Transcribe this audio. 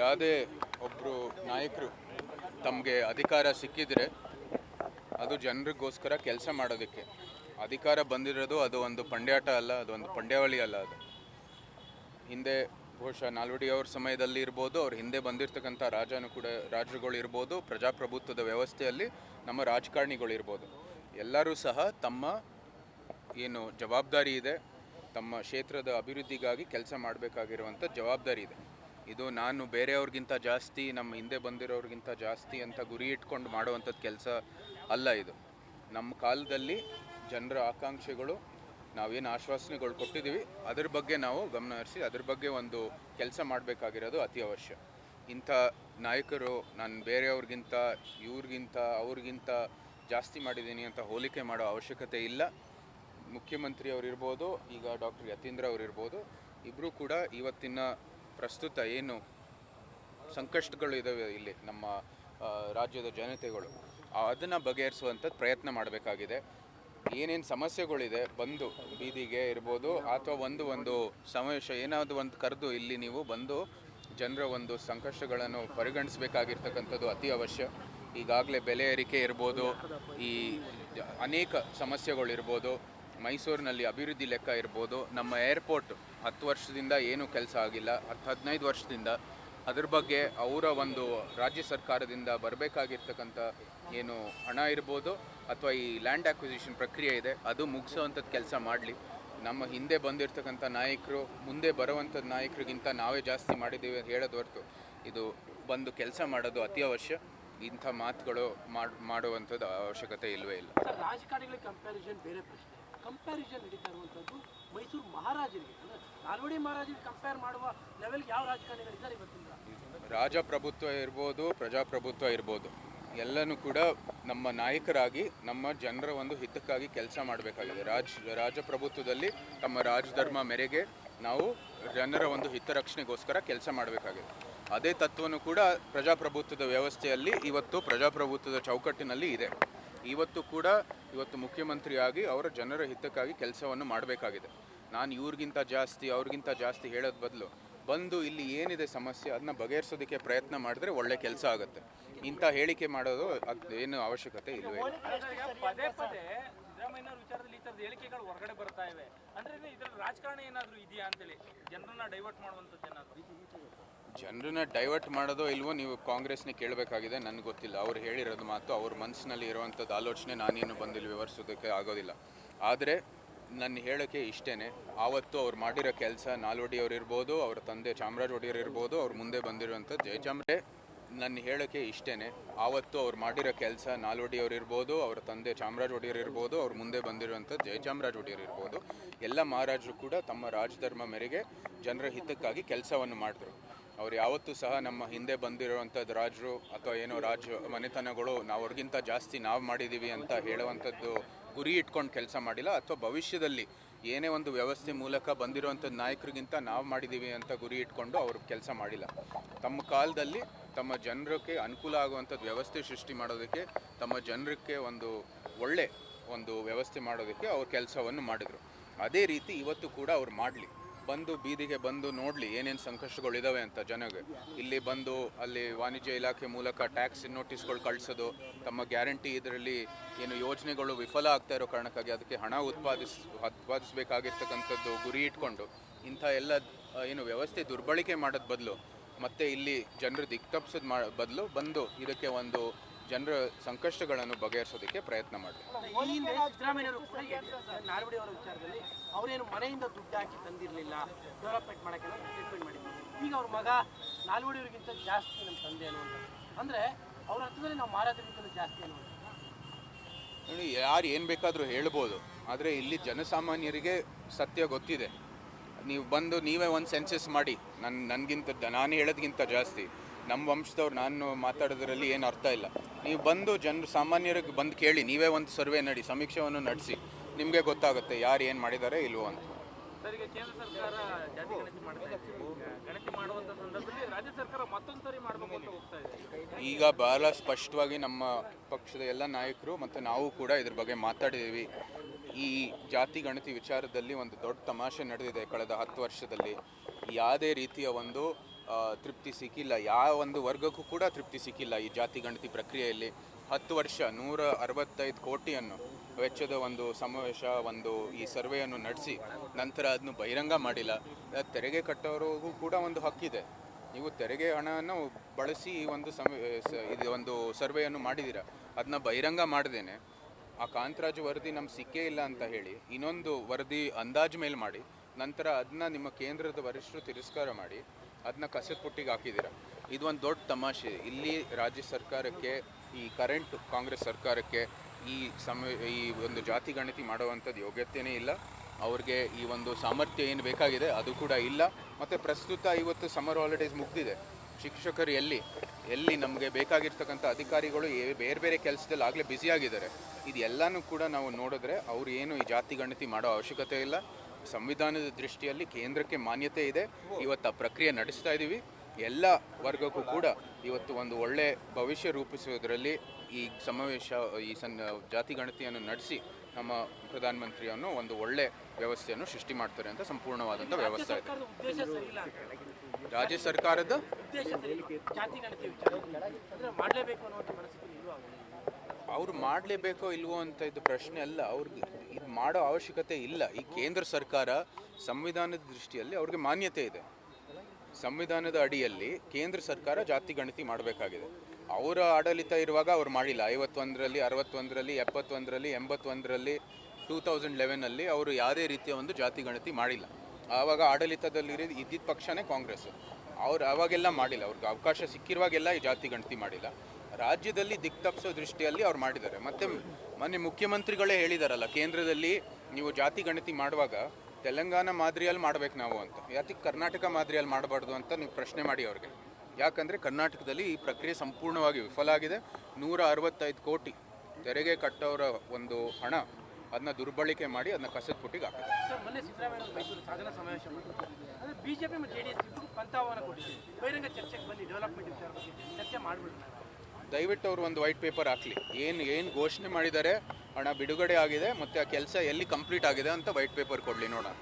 ಯಾವುದೇ ಒಬ್ಬರು ನಾಯಕರು ತಮಗೆ ಅಧಿಕಾರ ಸಿಕ್ಕಿದರೆ ಅದು ಜನರಿಗೋಸ್ಕರ ಕೆಲಸ ಮಾಡೋದಕ್ಕೆ. ಅಧಿಕಾರ ಬಂದಿರೋದು ಅದು ಒಂದು ಪಂಡ್ಯಾಟ ಅಲ್ಲ, ಅದು ಒಂದು ಪಂಡ್ಯಾವಳಿ ಅಲ್ಲ ಅದು. ಹಿಂದೆ ಬಹುಶಃ ನಾಲ್ವಡಿ ಅವ್ರ ಸಮಯದಲ್ಲಿ ಇರ್ಬೋದು, ಅವ್ರ ಹಿಂದೆ ಬಂದಿರತಕ್ಕಂಥ ರಾಜನು ಕೂಡ, ರಾಜರುಗಳು ಇರ್ಬೋದು, ಪ್ರಜಾಪ್ರಭುತ್ವದ ವ್ಯವಸ್ಥೆಯಲ್ಲಿ ನಮ್ಮ ರಾಜಕಾರಣಿಗಳು ಇರ್ಬೋದು. ಎಲ್ಲರೂ ಸಹ ತಮ್ಮ ಏನು ಜವಾಬ್ದಾರಿ ಇದೆ, ತಮ್ಮ ಕ್ಷೇತ್ರದ ಅಭಿವೃದ್ಧಿಗಾಗಿ ಕೆಲಸ ಮಾಡಬೇಕಾಗಿರುವಂಥ ಜವಾಬ್ದಾರಿ ಇದೆ. ಇದು ನಾನು ಬೇರೆಯವ್ರಿಗಿಂತ ಜಾಸ್ತಿ, ನಮ್ಮ ಹಿಂದೆ ಬಂದಿರೋರಿಗಿಂತ ಜಾಸ್ತಿ ಅಂತ ಗುರಿ ಇಟ್ಕೊಂಡು ಮಾಡುವಂಥದ್ದು ಕೆಲಸ ಅಲ್ಲ ಇದು. ನಮ್ಮ ಕಾಲದಲ್ಲಿ ಜನರ ಆಕಾಂಕ್ಷೆಗಳು, ನಾವೇನು ಆಶ್ವಾಸನೆಗಳು ಕೊಟ್ಟಿದ್ದೀವಿ, ಅದ್ರ ಬಗ್ಗೆ ನಾವು ಗಮನ ಹರಿಸಿ, ಅದ್ರ ಬಗ್ಗೆ ಒಂದು ಕೆಲಸ ಮಾಡಬೇಕಾಗಿರೋದು ಅತಿ ಅವಶ್ಯ. ಇಂಥ ನಾಯಕರು, ನಾನು ಬೇರೆಯವ್ರಿಗಿಂತ, ಇವ್ರಿಗಿಂತ, ಅವ್ರಿಗಿಂತ ಜಾಸ್ತಿ ಮಾಡಿದ್ದೀನಿ ಅಂತ ಹೋಲಿಕೆ ಮಾಡೋ ಅವಶ್ಯಕತೆ ಇಲ್ಲ. ಮುಖ್ಯಮಂತ್ರಿ ಅವರಿರ್ಬೋದು ಈಗ ಡಾಕ್ಟರ್ ಯತೀಂದ್ರ ಅವರಿರ್ಬೋದು ಇಬ್ಬರೂ ಕೂಡ ಇವತ್ತಿನ ಪ್ರಸ್ತುತ ಏನು ಸಂಕಷ್ಟಗಳು ಇದ್ದಾವೆ ಇಲ್ಲಿ ನಮ್ಮ ರಾಜ್ಯದ ಜನತೆಗಳು. ಅದನ್ನು ಬಗೆಹರಿಸುವಂಥದ್ದು ಪ್ರಯತ್ನ ಮಾಡಬೇಕಾಗಿದೆ. ಏನೇನು ಸಮಸ್ಯೆಗಳಿದೆ ಬಂದು ಬೀದಿಗೆ ಇರ್ಬೋದು ಅಥವಾ ಒಂದು ಒಂದು ಸಮಾವೇಶ ಏನಾದರೂ ಒಂದು ಕರೆದು ಇಲ್ಲಿ ನೀವು ಬಂದು ಜನರ ಒಂದು ಸಂಕಷ್ಟಗಳನ್ನು ಪರಿಗಣಿಸಬೇಕಾಗಿರ್ತಕ್ಕಂಥದ್ದು ಅತಿ ಅವಶ್ಯ. ಈಗಾಗಲೇ ಬೆಲೆ ಏರಿಕೆ ಇರ್ಬೋದು, ಈ ಅನೇಕ ಸಮಸ್ಯೆಗಳಿರ್ಬೋದು ಮೈಸೂರಿನಲ್ಲಿ ಅಭಿವೃದ್ಧಿ ಲೆಕ್ಕ ಇರ್ಬೋದು. ನಮ್ಮ ಏರ್ಪೋರ್ಟ್ ಹತ್ತು ವರ್ಷದಿಂದ ಏನೂ ಕೆಲಸ ಆಗಿಲ್ಲ. ಹತ್ತು ಹದಿನೈದು ವರ್ಷದಿಂದ ಅದ್ರ ಬಗ್ಗೆ ಅವರ ಒಂದು ರಾಜ್ಯ ಸರ್ಕಾರದಿಂದ ಬರಬೇಕಾಗಿರ್ತಕ್ಕಂಥ ಏನು ಹಣ ಇರ್ಬೋದು ಅಥವಾ ಈ ಲ್ಯಾಂಡ್ ಆಕ್ವಿಸಿಷನ್ ಪ್ರಕ್ರಿಯೆ ಇದೆ, ಅದು ಮುಗಿಸೋವಂಥದ್ದು ಕೆಲಸ ಮಾಡಲಿ. ನಮ್ಮ ಹಿಂದೆ ಬಂದಿರತಕ್ಕಂಥ ನಾಯಕರು, ಮುಂದೆ ಬರುವಂಥದ್ದು ನಾಯಕರಿಗಿಂತ ನಾವೇ ಜಾಸ್ತಿ ಮಾಡಿದ್ದೀವಿ ಅಂತ ಹೇಳೋದು ಹೊರತು ಇದು ಬಂದು ಕೆಲಸ ಮಾಡೋದು ಅತಿ ಅವಶ್ಯ. ಇಂಥ ಮಾತುಗಳು ಮಾಡ್, ಮಾಡುವಂಥದ್ದು ಅವಶ್ಯಕತೆ ಇಲ್ಲವೇ ಇಲ್ಲ. ರಾಜಕಾರಣಿಗಳ ಕಂಪ್ಯಾರಿಸನ್ ಬೇರೆ ಪ್ರಶ್ನೆ. ಕಂಪ್ಯಾರಿಸನ್ ನಡೀತಾ ಇರುವಂಥದ್ದು ಮೈಸೂರು ಮಹಾರಾಜರಿಗೆ. ಅಂದರೆ ನಾಲ್ವಡಿ ಮಹಾರಾಜರಿಗೆ ಕಂಪೇರ್ ಮಾಡುವ ಲೆವೆಲ್ಗೆ ಯಾವ ರಾಜಕಾರಣಿಗಳಿದ್ದಾರೆ ಇವತ್ತಿನ ರಾಜಪ್ರಭುತ್ವ ಇರ್ಬೋದು, ಪ್ರಜಾಪ್ರಭುತ್ವ ಇರ್ಬೋದು. ಎಲ್ಲನೂ ಕೂಡ ನಮ್ಮ ನಾಯಕರಾಗಿ, ನಮ್ಮ ಜನರ ಒಂದು ಹಿತಕ್ಕಾಗಿ ಕೆಲಸ ಮಾಡಬೇಕಾಗಿದೆ. ರಾಜ್, ರಾಜಪ್ರಭುತ್ವದಲ್ಲಿ ತಮ್ಮ ರಾಜಧರ್ಮ ಮೇರೆಗೆ ನಾವು ಜನರ ಒಂದು ಹಿತರಕ್ಷಣೆಗೋಸ್ಕರ ಕೆಲಸ ಮಾಡಬೇಕಾಗಿದೆ. ಅದೇ ತತ್ವನು ಕೂಡ ಪ್ರಜಾಪ್ರಭುತ್ವದ ವ್ಯವಸ್ಥೆಯಲ್ಲಿ ಇವತ್ತು ಪ್ರಜಾಪ್ರಭುತ್ವದ ಚೌಕಟ್ಟಿನಲ್ಲಿ ಇದೆ. ಇವತ್ತು ಕೂಡ ಇವತ್ತು ಮುಖ್ಯಮಂತ್ರಿಯಾಗಿ ಅವರ ಜನರ ಹಿತಕ್ಕಾಗಿ ಕೆಲಸವನ್ನು ಮಾಡಬೇಕಾಗಿದೆ. ನಾನು ಇವ್ರಿಗಿಂತ ಜಾಸ್ತಿ, ಅವ್ರಿಗಿಂತ ಜಾಸ್ತಿ ಹೇಳೋದು ಬದಲು ಬಂದು ಇಲ್ಲಿ ಏನಿದೆ ಸಮಸ್ಯೆ ಅದನ್ನ ಬಗೆಹರಿಸೋದಕ್ಕೆ ಪ್ರಯತ್ನ ಮಾಡಿದ್ರೆ ಒಳ್ಳೆ ಕೆಲಸ ಆಗುತ್ತೆ. ಇಂಥ ಹೇಳಿಕೆ ಮಾಡೋದು ಏನು ಅವಶ್ಯಕತೆ ಇಲ್ಲವೇ ಸಿದ್ದರಾಮಯ್ಯನವ್ರ ವಿಚಾರದಲ್ಲಿ ಈ ಥರದ ಹೇಳಿಕೆಗಳು ಹೊರಗಡೆ ಬರ್ತಾ ಇವೆ? ಅಂದ್ರೆ ಇದ್ರಲ್ಲಿ ರಾಜಕಾರಣ ಏನಾದರೂ ಇದೆಯಾ ಅಂತೇಳಿ ಜನರನ್ನ ಡೈವರ್ಟ್ ಮಾಡುವಂಥದ್ದು ಏನಾದರೂ? ಜನರನ್ನ ಡೈವರ್ಟ್ ಮಾಡೋದೋ ಇಲ್ವೋ ನೀವು ಕಾಂಗ್ರೆಸ್ನೇ ಕೇಳಬೇಕಾಗಿದೆ, ನನಗೆ ಗೊತ್ತಿಲ್ಲ. ಅವ್ರು ಹೇಳಿರೋದು ಮಾತು ಅವ್ರ ಮನಸ್ಸಿನಲ್ಲಿ ಇರುವಂಥದ್ದು ಆಲೋಚನೆ ನಾನೇನು ಬಂದಿಲ್ಲ, ವಿವರಿಸೋದಕ್ಕೆ ಆಗೋದಿಲ್ಲ. ಆದರೆ ನನ್ನ ಹೇಳೋಕೆ ಇಷ್ಟೇ ಆವತ್ತು ಅವ್ರು ಮಾಡಿರೋ ಕೆಲಸ ನಾಲ್ವಡಿ ಅವ್ರು ಇರ್ಬೋದು, ಅವ್ರ ತಂದೆ ಚಾಮರಾಜ ಒಡೆಯರ್ ಇರ್ಬೋದು, ಅವ್ರ ಮುಂದೆ ಬಂದಿರುವಂಥ ಜಯಚಾಮ್ರೆ ನನ್ನ ಹೇಳೋಕ್ಕೆ ಇಷ್ಟೇ ಆವತ್ತು ಅವ್ರು ಮಾಡಿರೋ ಕೆಲಸ ನಾಲ್ವಡಿ ಅವ್ರು ಇರ್ಬೋದು, ಅವ್ರ ತಂದೆ ಚಾಮರಾಜ ಒಡೆಯರ್ ಇರ್ಬೋದು, ಅವ್ರ ಮುಂದೆ ಬಂದಿರುವಂಥ ಜಯಚಾಮರಾಜ ಒಡೆಯರ್ ಇರ್ಬೋದು. ಎಲ್ಲ ಮಹಾರಾಜರು ಕೂಡ ತಮ್ಮ ರಾಜಧರ್ಮ ಮೇರೆಗೆ ಜನರ ಹಿತಕ್ಕಾಗಿ ಕೆಲಸವನ್ನು ಮಾಡಿದ್ರು. ಅವ್ರು ಯಾವತ್ತೂ ಸಹ ನಮ್ಮ ಹಿಂದೆ ಬಂದಿರುವಂಥದ್ದು ರಾಜರು ಅಥವಾ ಏನೋ ರಾಜ ಮನೆತನಗಳು ನಾವು ಅವ್ರಿಗಿಂತ ಜಾಸ್ತಿ ನಾವು ಮಾಡಿದ್ದೀವಿ ಅಂತ ಹೇಳುವಂಥದ್ದು ಗುರಿ ಇಟ್ಕೊಂಡು ಕೆಲಸ ಮಾಡಿಲ್ಲ. ಅಥವಾ ಭವಿಷ್ಯದಲ್ಲಿ ಏನೇ ಒಂದು ವ್ಯವಸ್ಥೆ ಮೂಲಕ ಬಂದಿರುವಂಥ ನಾಯಕರಿಗಿಂತ ನಾವು ಮಾಡಿದ್ದೀವಿ ಅಂತ ಗುರಿ ಇಟ್ಕೊಂಡು ಅವರು ಕೆಲಸ ಮಾಡಿಲ್ಲ. ತಮ್ಮ ಕಾಲದಲ್ಲಿ ತಮ್ಮ ಜನರಿಗೆ ಅನುಕೂಲ ಆಗುವಂಥದ್ದು ವ್ಯವಸ್ಥೆ ಸೃಷ್ಟಿ ಮಾಡೋದಕ್ಕೆ, ತಮ್ಮ ಜನರಿಗೆ ಒಂದು ಒಳ್ಳೆ ಒಂದು ವ್ಯವಸ್ಥೆ ಮಾಡೋದಕ್ಕೆ ಅವ್ರ ಕೆಲಸವನ್ನು ಮಾಡಿದರು. ಅದೇ ರೀತಿ ಇವತ್ತು ಕೂಡ ಅವ್ರು ಮಾಡಲಿ. ಬಂದು ಬೀದಿಗೆ ಬಂದು ನೋಡಲಿ ಏನೇನು ಸಂಕಷ್ಟಗಳಿದಾವೆ ಅಂತ ಜನಗೆ. ಇಲ್ಲಿ ಬಂದು ಅಲ್ಲಿ ವಾಣಿಜ್ಯ ಇಲಾಖೆ ಮೂಲಕ ಟ್ಯಾಕ್ಸ್ ನೋಟಿಸ್ಗಳು ಕಳಿಸೋದು, ತಮ್ಮ ಗ್ಯಾರಂಟಿ ಇದರಲ್ಲಿ ಏನು ಯೋಜನೆಗಳು ವಿಫಲ ಆಗ್ತಾ ಇರೋ ಕಾರಣಕ್ಕಾಗಿ ಅದಕ್ಕೆ ಹಣ ಉತ್ಪಾದಿಸ್, ಉತ್ಪಾದಿಸಬೇಕಾಗಿರ್ತಕ್ಕಂಥದ್ದು ಗುರಿ ಇಟ್ಕೊಂಡು ಇಂಥ ಎಲ್ಲ ಏನು ವ್ಯವಸ್ಥೆ ದುರ್ಬಳಕೆ ಮಾಡೋದು ಬದಲು, ಮತ್ತೆ ಇಲ್ಲಿ ಜನರು ದಿಕ್ತಪ್ಸೋದು ಮಾ, ಬದಲು ಬಂದು ಇದಕ್ಕೆ ಒಂದು ಜನರ ಸಂಕಷ್ಟಗಳನ್ನು ಬಗೆಹರಿಸೋದಕ್ಕೆ ಪ್ರಯತ್ನ ನೋಡಿ ಯಾರು ಏನು ಬೇಕಾದರೂ ಹೇಳ್ಬೋದು. ಆದರೆ ಇಲ್ಲಿ ಜನಸಾಮಾನ್ಯರಿಗೆ ಸತ್ಯ ಗೊತ್ತಿದೆ. ನೀವು ಬಂದು ನೀವೇ ಒಂದು ಸೆನ್ಸಸ್ ಮಾಡಿ. ನನ್ನ ನನಗಿಂತ ನಾನು ಹೇಳೋದ್ಗಿಂತ ಜಾಸ್ತಿ. ನಮ್ಮ ವಂಶದವ್ರು ನಾನು ಮಾತಾಡೋದ್ರಲ್ಲಿ ಏನು ಅರ್ಥ ಇಲ್ಲ. ನೀವು ಬಂದು ಜನರು ಸಾಮಾನ್ಯರಿಗೆ ಬಂದು ಕೇಳಿ ನೀವೇ ಒಂದು ಸರ್ವೆ ನಡಿ ಸಮೀಕ್ಷೆಯನ್ನು ನಡೆಸಿ. ನಿಮಗೆ ಗೊತ್ತಾಗುತ್ತೆ ಯಾರು ಏನು ಮಾಡಿದ್ದಾರೆ ಇಲ್ವೋ ಅಂತ. ಈಗ ಬಹಳ ಸ್ಪಷ್ಟವಾಗಿ ನಮ್ಮ ಪಕ್ಷದ ಎಲ್ಲ ನಾಯಕರು ಮತ್ತು ನಾವು ಕೂಡ ಇದ್ರ ಬಗ್ಗೆ ಮಾತಾಡಿದ್ದೀವಿ. ಈ ಜಾತಿ ಗಣತಿ ವಿಚಾರದಲ್ಲಿ ಒಂದು ದೊಡ್ಡ ತಮಾಷೆ ನಡೆದಿದೆ ಕಳೆದ ಹತ್ತು ವರ್ಷದಲ್ಲಿ. ಯಾವುದೇ ರೀತಿಯ ಒಂದು ತೃಪ್ತಿ ಸಿಕ್ಕಿಲ್ಲ. ಯಾವ ಒಂದು ವರ್ಗಕ್ಕೂ ಕೂಡ ತೃಪ್ತಿ ಸಿಕ್ಕಿಲ್ಲ ಈ ಜಾತಿ ಗಣತಿ ಪ್ರಕ್ರಿಯೆಯಲ್ಲಿ. ಹತ್ತು ವರ್ಷ, ನೂರ ಅರವತ್ತೈದು ಕೋಟಿಯನ್ನು ವೆಚ್ಚದ ಒಂದು ಸಮಾವೇಶ, ಒಂದು ಈ ಸರ್ವೆಯನ್ನು ನಡೆಸಿ ನಂತರ ಅದನ್ನು ಬಹಿರಂಗ ಮಾಡಿಲ್ಲ. ತೆರಿಗೆ ಕಟ್ಟೋರಿಗೂ ಕೂಡ ಒಂದು ಹಕ್ಕಿದೆ. ನೀವು ತೆರಿಗೆ ಹಣವನ್ನು ಬಳಸಿ ಈ ಒಂದು ಸಮ ಇದು ಒಂದು ಸರ್ವೆಯನ್ನು ಮಾಡಿದ್ದೀರಾ. ಅದನ್ನ ಬಹಿರಂಗ ಮಾಡ್ದೇನೆ. ಆ ಕಾಂತರಾಜು ವರದಿ ನಮ್ಗೆ ಸಿಕ್ಕೇ ಇಲ್ಲ ಅಂತ ಹೇಳಿ, ಇನ್ನೊಂದು ವರದಿ ಅಂದಾಜು ಮೇಲೆ ಮಾಡಿ, ನಂತರ ಅದನ್ನ ನಿಮ್ಮ ಕೇಂದ್ರದ ವರಿಷ್ಠರು ತಿರಸ್ಕಾರ ಮಾಡಿ ಅದನ್ನ ಕಸದ ಪುಟ್ಟಿಗೆ ಹಾಕಿದ್ದೀರ? ಒಂದು ದೊಡ್ಡ ತಮಾಷೆ. ಇಲ್ಲಿ ರಾಜ್ಯ ಸರ್ಕಾರಕ್ಕೆ, ಈ ಕರೆಂಟ್ ಕಾಂಗ್ರೆಸ್ ಸರ್ಕಾರಕ್ಕೆ, ಈ ಸಮ ಈ ಒಂದು ಜಾತಿ ಗಣತಿ ಮಾಡುವಂಥದ್ದು ಯೋಗ್ಯತೆಯೇ ಇಲ್ಲ. ಅವ್ರಿಗೆ ಈ ಒಂದು ಸಾಮರ್ಥ್ಯ ಏನು ಬೇಕಾಗಿದೆ ಅದು ಕೂಡ ಇಲ್ಲ. ಮತ್ತು ಪ್ರಸ್ತುತ ಇವತ್ತು ಸಮ್ಮರ್ ಹಾಲಿಡೇಸ್ ಮುಗ್ದಿದೆ. ಶಿಕ್ಷಕರು ಎಲ್ಲಿ? ಎಲ್ಲಿ ನಮಗೆ ಬೇಕಾಗಿರ್ತಕ್ಕಂಥ ಅಧಿಕಾರಿಗಳು ಬೇರೆ ಬೇರೆ ಕೆಲಸದಲ್ಲಿ ಆಗಲೇ ಬ್ಯುಸಿಯಾಗಿದ್ದಾರೆ ಇದೆಲ್ಲನೂ ಕೂಡ ನಾವು ನೋಡಿದ್ರೆ ಅವ್ರು ಏನು ಈ ಜಾತಿ ಗಣತಿ ಮಾಡೋ ಅವಶ್ಯಕತೆ ಇಲ್ಲ. ಸಂವಿಧಾನದ ದೃಷ್ಟಿಯಲ್ಲಿ ಕೇಂದ್ರಕ್ಕೆ ಮಾನ್ಯತೆ ಇದೆ. ಇವತ್ತು ಆ ಪ್ರಕ್ರಿಯೆ ನಡೆಸ್ತಾ ಇದ್ದೀವಿ ಎಲ್ಲ ವರ್ಗಕ್ಕೂ ಕೂಡ ಇವತ್ತು ಒಂದು ಒಳ್ಳೆ ಭವಿಷ್ಯ ರೂಪಿಸುವುದರಲ್ಲಿ ಈ ಸಮಾವೇಶ ಈ ಸನ್ ಜಾತಿ ಗಣತಿಯನ್ನು ನಡೆಸಿ ನಮ್ಮ ಪ್ರಧಾನಮಂತ್ರಿಯನ್ನು ಒಂದು ಒಳ್ಳೆ ವ್ಯವಸ್ಥೆಯನ್ನು ಸೃಷ್ಟಿ ಮಾಡ್ತಾರೆ ಅಂತ ಸಂಪೂರ್ಣವಾದಂಥ ವ್ಯವಸ್ಥೆ ಇದೆ. ರಾಜ್ಯ ಸರ್ಕಾರದ? ಅವ್ರು ಮಾಡಲೇಬೇಕೋ ಇಲ್ವೋ ಅಂತ ಇದು ಪ್ರಶ್ನೆ ಅಲ್ಲ. ಅವ್ರಿಗೆ ಇದು ಮಾಡೋ ಅವಶ್ಯಕತೆ ಇಲ್ಲ. ಈ ಕೇಂದ್ರ ಸರ್ಕಾರ ಸಂವಿಧಾನದ ದೃಷ್ಟಿಯಲ್ಲಿ ಅವ್ರಿಗೆ ಮಾನ್ಯತೆ ಇದೆ. ಸಂವಿಧಾನದ ಅಡಿಯಲ್ಲಿ ಕೇಂದ್ರ ಸರ್ಕಾರ ಜಾತಿ ಗಣತಿ ಮಾಡಬೇಕಾಗಿದೆ. ಅವರ ಆಡಳಿತ ಇರುವಾಗ ಅವ್ರು ಮಾಡಿಲ್ಲ. ಐವತ್ತೊಂದರಲ್ಲಿ, ಅರವತ್ತೊಂದರಲ್ಲಿ, ಎಪ್ಪತ್ತೊಂದರಲ್ಲಿ, ಎಂಬತ್ತೊಂದರಲ್ಲಿ, ಟೂ ತೌಸಂಡ್ ಲೆವೆನಲ್ಲಿ ಅವರು ಯಾವುದೇ ರೀತಿಯ ಒಂದು ಜಾತಿ ಗಣತಿ ಮಾಡಿಲ್ಲ. ಆವಾಗ ಆಡಳಿತದಲ್ಲಿ ಇದ್ದಿದ್ದ ಪಕ್ಷನೇ ಕಾಂಗ್ರೆಸ್. ಅವ್ರು ಅವಾಗೆಲ್ಲ ಮಾಡಿಲ್ಲ. ಅವ್ರಿಗೆ ಅವಕಾಶ ಸಿಕ್ಕಿರುವಾಗೆಲ್ಲ ಈ ಜಾತಿ ಗಣತಿ ಮಾಡಿಲ್ಲ. ರಾಜ್ಯದಲ್ಲಿ ದಿಕ್ ತಪ್ಪಿಸೋ ದೃಷ್ಟಿಯಲ್ಲಿ ಅವ್ರು ಮಾಡಿದ್ದಾರೆ. ಮತ್ತೆ ಮೊನ್ನೆ ಮುಖ್ಯಮಂತ್ರಿಗಳೇ ಹೇಳಿದಾರಲ್ಲ, ಕೇಂದ್ರದಲ್ಲಿ ನೀವು ಜಾತಿ ಗಣತಿ ಮಾಡುವಾಗ ತೆಲಂಗಾಣ ಮಾದರಿಯಲ್ಲಿ ಮಾಡ್ಬೇಕು ನಾವು ಅಂತ. ಯಾಕೆ ಕರ್ನಾಟಕ ಮಾದರಿಯಲ್ಲಿ ಮಾಡಬಾರ್ದು ಅಂತ ನೀವು ಪ್ರಶ್ನೆ ಮಾಡಿ ಅವ್ರಿಗೆ. ಯಾಕಂದರೆ ಕರ್ನಾಟಕದಲ್ಲಿ ಈ ಪ್ರಕ್ರಿಯೆ ಸಂಪೂರ್ಣವಾಗಿ ವಿಫಲ ಆಗಿದೆ. ನೂರ ಅರವತ್ತೈದು ಕೋಟಿ ತೆರಿಗೆ ಕಟ್ಟೋರ ಒಂದು ಹಣ ಅದನ್ನ ದುರ್ಬಳಕೆ ಮಾಡಿ ಅದನ್ನ ಕಸದ ಪುಟ್ಟಿಗೆ ಹಾಕಿದೆ ದಯವಿಟ್ಟು ಅವರು ಒಂದು ವೈಟ್ ಪೇಪರ್ ಹಾಕ್ಲಿ. ಏನು ಏನು ಘೋಷಣೆ ಮಾಡಿದ್ದಾರೆ, ಹಣ ಬಿಡುಗಡೆ ಆಗಿದೆ, ಮತ್ತು ಆ ಕೆಲಸ ಎಲ್ಲಿ ಕಂಪ್ಲೀಟ್ ಆಗಿದೆ ಅಂತ ವೈಟ್ ಪೇಪರ್ ಕೊಡಲಿ ನೋಡೋಣ.